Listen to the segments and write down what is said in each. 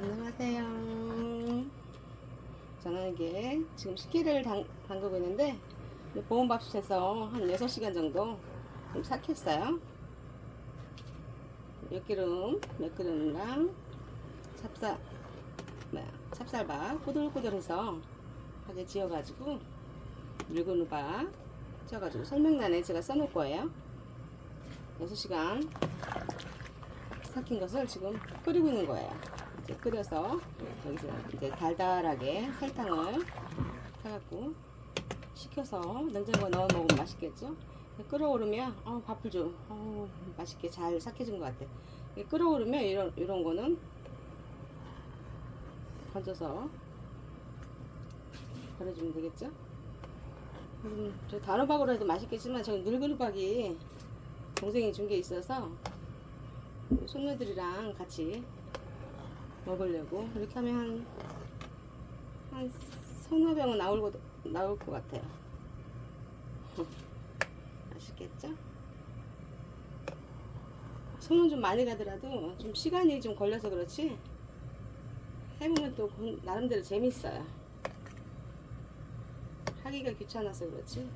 안녕하세요. 저는 이게 지금 식기를 담, 담그고 있는데 보온밥솥에서 한 6시간 정도 좀 삭혔어요. 엿기름, 엿기름이랑 찹쌀, 뭐야, 찹쌀밥 꼬들꼬들해서 하게 지어가지고 늙은 우박 쪄가지고 설명란에 제가 써놓을 거예요. 6시간 삭힌 것을 지금 끓이고 있는 거예요. 이제 끓여서 여기서 이제 달달하게 설탕을 타갖고 식혀서 냉장고에 넣어 먹으면 맛있겠죠? 끓어오르면 어, 밥을 좀 어, 맛있게 잘 삭혀진 것 같아. 끓어오르면 이런 이런 거는 건져서 버려주면 되겠죠? 음, 저 단호박으로 해도 맛있겠지만 저는 늙은 호박이 동생이 준 게 있어서 손녀들이랑 같이 먹으려고 이렇게 하면 한, 한 서너 병은 나올 것, 나올 것 같아요. 아시겠죠? 손은 좀 많이 가더라도 좀 시간이 좀 걸려서 그렇지 해보면 또 그- 나름대로 재밌어요. 하기가 귀찮아서 그렇지.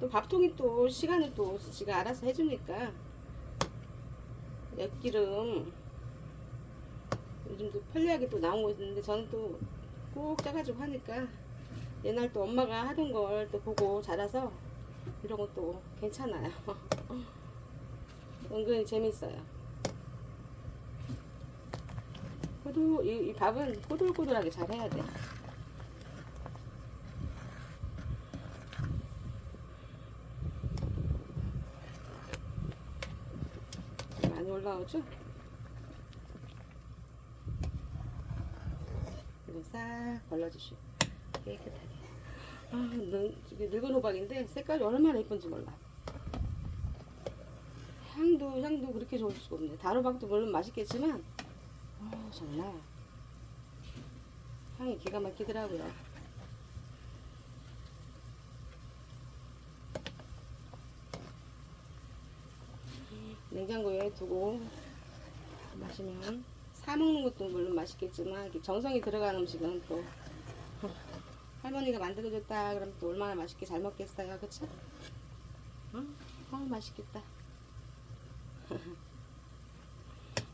또 밥통이 또 시간을 또 지가 알아서 해주니까 엿기름 요즘도 편리하게 또 나온 거 있는데 저는 또 꼭 짜가지고 하니까 옛날 또 엄마가 하던 걸 또 보고 자라서 이런 것도 괜찮아요. 은근히 재밌어요. 호두 이, 이 밥은 꼬들꼬들하게 잘 해야 돼. 많이 올라오죠? 이거 싹 발라주시고. 깨끗하게. 아, 늙, 늙은 호박인데 색깔이 얼마나 예쁜지 몰라. 향도 향도 그렇게 좋을 수가 없네. 단호박도 물론 맛있겠지만 어, 정말. 향이 기가 막히더라고요. 냉장고에 두고 마시면 사 먹는 것도 물론 맛있겠지만 정성이 들어간 음식은 또 할머니가 만들어줬다 그러면 또 얼마나 맛있게 잘 먹겠어요 그쵸? 응? 어 맛있겠다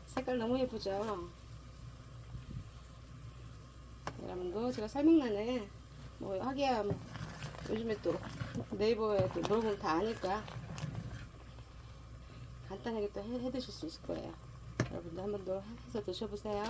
색깔 너무 예쁘죠? 여러분도 제가 설명란에 뭐 하기야 뭐 요즘에 또 네이버에 또 물어보면 다 아니까 간단하게 또 해, 해 드실 수 있을 거예요. 여러분도 한번 더 해서 드셔보세요.